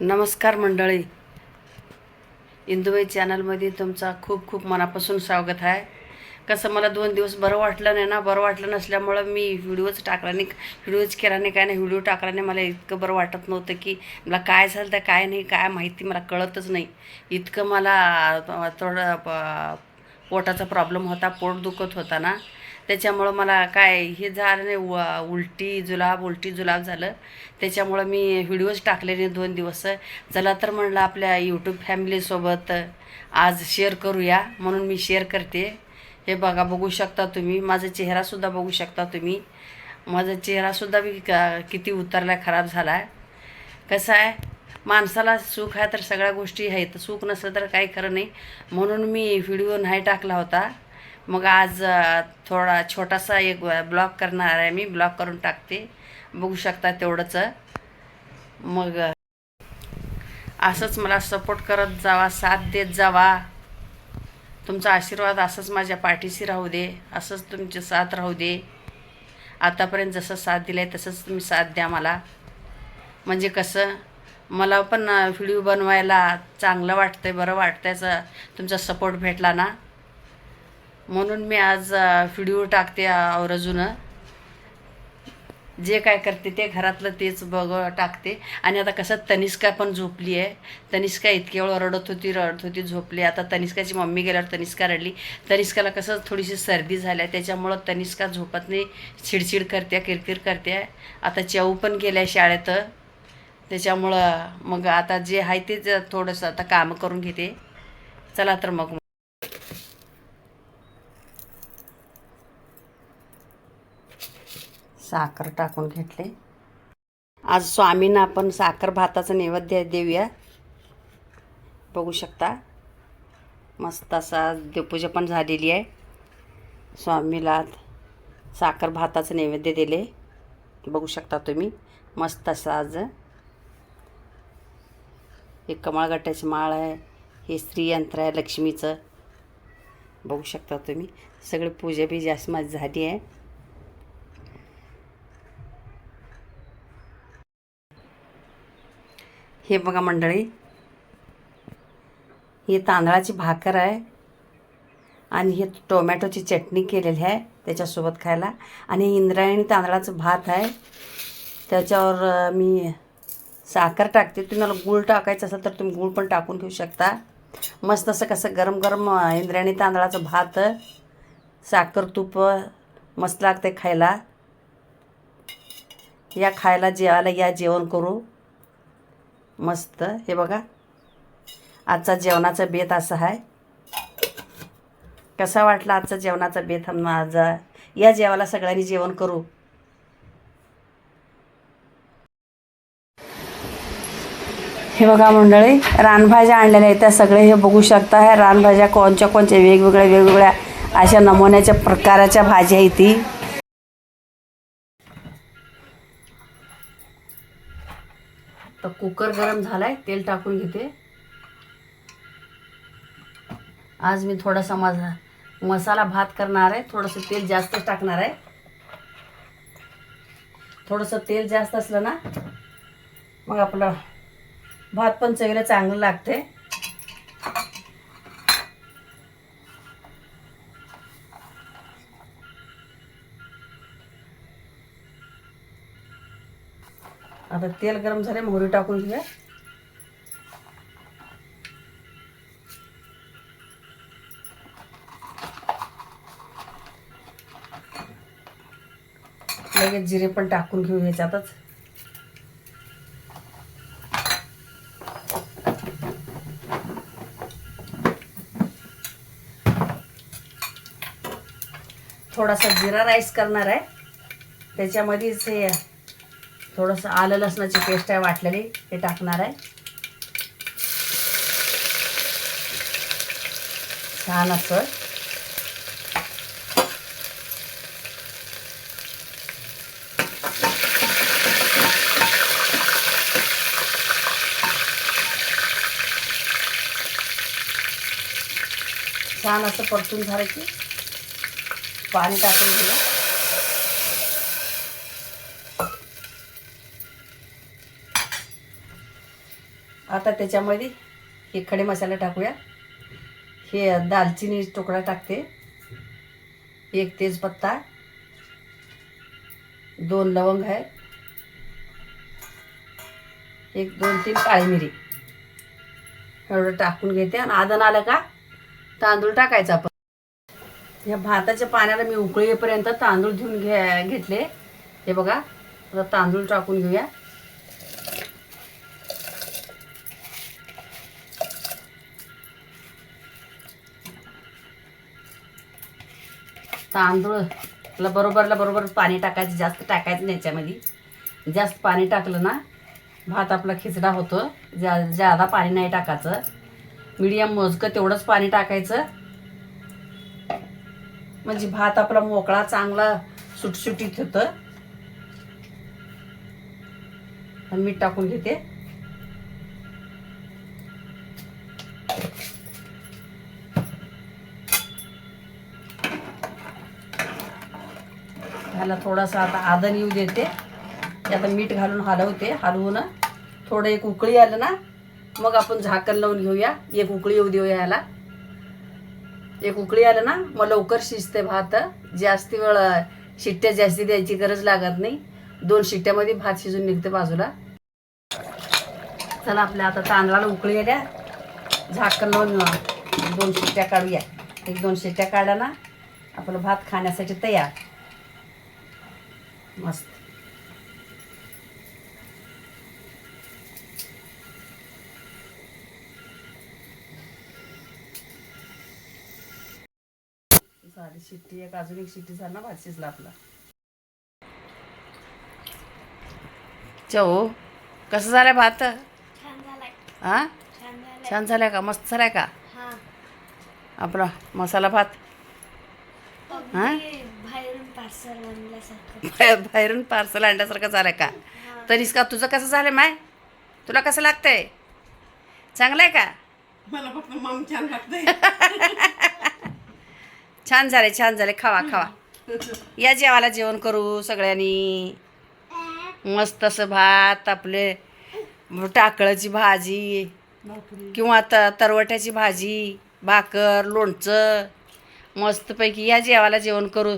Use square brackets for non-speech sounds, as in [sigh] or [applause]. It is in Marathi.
नमस्कार मंडळी. इंदुबाई चॅनलमध्ये तुमचा खूप खूप मनापासून स्वागत आहे. कसं मला दोन दिवस बरं वाटलं नाही ना बरं वाटलं नसल्यामुळं मी व्हिडिओच टाकला नाही व्हिडिओच केला नाही काय नाही व्हिडिओ टाकल्याने मला इतकं बरं वाटत नव्हतं की मला काय झालं तर काय नाही काय माहिती मला कळतच नाही. इतकं मला थोडं प- पोटाचा प्रॉब्लेम होता पोट दुखत होता ना. त्याच्यामुळं मला काय हे झालं नाही उ उलटी जुलाब उलटी जुलाब झालं. त्याच्यामुळं मी व्हिडिओज टाकले नाही दोन दिवस. चला तर म्हणलं आपल्या यूट्यूब फॅमिलीसोबत आज शेअर करूया. म्हणून मी शेअर करते. हे बघा बघू शकता तुम्ही. माझा चेहरासुद्धा बघू शकता तुम्ही. माझा चेहरासुद्धा बी का किती उतरला खराब झाला आहे कसं आहे? माणसाला सुख आहे तर सगळ्या गोष्टी आहेत. सुख नसलं तर काही खरं नाही. म्हणून मी व्हिडिओ नाही टाकला होता. मग आज थोडा छोटासा एक ब्लॉग करणार आहे मी. ब्लॉग करून टाकते. बघू शकता तेवढंच. मग असंच मला सपोर्ट करत जावा साथ देत जावा. तुमचा आशीर्वाद असंच माझ्या पाठीशी राहू दे. असंच तुमची साथ राहू दे. आतापर्यंत जसं साथ दिलं आहे तसंच तुम्ही साथ द्या मला. म्हणजे कसं मला पण व्हिडिओ बनवायला चांगलं वाटतं आहे बरं वाटतंय तुमचा सपोर्ट भेटला ना. म्हणून मी आज व्हिडिओ टाकते आवर्जून. जे काय करते ते घरातलं तेच बघ टाकते. आणि आता कसं तनिष्का पण झोपली आहे. तनिष्का इतके वेळ रडत होती रडत होती झोपली. आता तनिष्काची मम्मी गेल्यावर तनिष्का रडली. तनिष्काला कसं थोडीशी सर्दी झाल्या त्याच्यामुळं तनिष्का झोपत नाही. चिडचिड करते किरकिर करते. आता चेऊ पण गेल्या शाळेत. त्याच्यामुळं मग आता जे आहे तेच थोडंसं आता कामं करून घेते. चला तर मग. साखर टाकून घेतले. आज स्वामींना आपण साखर भाताचं नैवेद्य देऊया. बघू शकता. मस्त असा देवपूजा पण झालेली आहे. स्वामीला साखर भाताचं नैवेद्य दिले. बघू शकता तुम्ही. मस्त असं आज. हे कमळगट्ट्याची माळ आहे. हे स्त्रीयंत्र आहे लक्ष्मीचं. बघू शकता तुम्ही. सगळी पूजा बी जास्त माझी झाली आहे. हे बघा मंडळी. ही तांदळाची भाकर आहे. आणि हे टोमॅटोची चटणी केलेली आहे त्याच्यासोबत खायला. आणि इंद्रायणी तांदळाचं भात आहे. त्याच्यावर मी साखर टाकते. तुम्हाला गूळ टाकायचं असेल तर तुम्ही गूळ पण टाकून घेऊ शकता. मस्त असं कसं गरम गरम इंद्रायणी तांदळाचं भात साखर तूप मस्त लागते खायला. या खायला जेवायला या जेवण करू. मस्त. हे बघा. आजचा जेवणाचा बेत असा आहे कसा वाटला आजचा जेवणाचा बेत माझा? या जेवायला सगळ्यांनी जेवण करू. हे बघा मंडळी रानभाज्या आणलेल्या आहेत त्या सगळे. हे बघू शकता ह्या रानभाज्या कोणच्या कोणच्या? वेगवेगळ्या वेगवेगळ्या अशा नमुन्याच्या प्रकाराच्या भाज्या आहेत तर कुकर गरम झालाय तेल टाकून घेते. आज मी थोडासा माझा मसाला भात करणार आहे थोडंसं तेल जास्तच टाकणार आहे. थोडंसं तेल जास्त असलं ना मग आपलं भात पण चवीला चांगलं लागते आता तेल गरम झाले मोहरी टाकून घेऊया. लगेच जिरे पण टाकून घेऊ ह्याच्यातच. थोडासा जिरा राईस करणार आहे. त्याच्यामध्येच हे थोडंसं आलं लसणाची पेस्ट आहे वाटलेली ते टाकणार आहे. छान असं. छान असं परतून झालं की पाणी टाकून दिलं आता त्याच्यामध्ये हे खडे मसाला टाकूया. हे दालचिनी तुकडा टाकते. एक तेजपत्ता. दोन लवंग आहे. एक दोन तीन काळी मिरी. एवढं टाकून घेते. आणि आदन आलं का? तांदूळ टाकायचा आपण. या भाताच्या पाण्याला मी उकळी येईपर्यंत तांदूळ धुवून घ्या घेतले. हे बघा आता तांदूळ टाकून घेऊया. तांदूळला बरोबरला बरोबर पाणी टाकायचं जास्त टाकायचं नाही याच्यामध्ये. जास्त पाणी टाकलं ना भात आपला खिचडा होतो. जा जादा पाणी नाही टाकायचं. मीडियम मोजकं तेवढंच पाणी टाकायचं. म्हणजे भात आपला मोकळा चांगला सुटसुटीत होतं. मीठ टाकून घेते. ह्याला थोडासा आता आदन येऊ देते. आता मीठ घालून हलवते. हलवून थोडं एक उकळी आलं ना मग आपण झाकण लावून घेऊया. एक उकळी येऊ देऊया ह्याला. एक उकळी आलं ना मग लवकर शिजते भात. जास्ती वेळ शिट्ट्या जास्ती द्यायची गरज लागत नाही. दोन शिट्ट्यामध्ये भात शिजून निघते बाजूला. चला आपल्या आता तांदळाला उकळी आल्या. झाकण लावून दोन शिट्ट्या काढूया. एक दोन शिट्ट्या काढल्या ना आपलं भात खाण्यासाठी तयार. मस्त. झाली शिट्टी एक अजून एक शिट्टी झाली ना भात शिजला आपला. चो कसं झालंय भात? हा? छान झालाय. का? मस्त झालाय का? आपला मसाला भात? हा? बाहेरून पार्सल आणल्यासारखं बाहेर- बाहेरून पार्सल आणल्यासारखं झालंय का. तरीच का तुझं कसं झालं माय? तुला कसं लागतंय? चांगलं आहे का? मला फक्त मम छान लागतंय. [laughs] छान झाले छान झाले खावा खावा. या जेवायला जेवण करू सगळ्यांनी. मस्त असं भात आपले टाकळाची भाजी किंवा त तरवट्याची भाजी भाकर लोणचं. मस्तपैकी या जेवायला जेवण करू.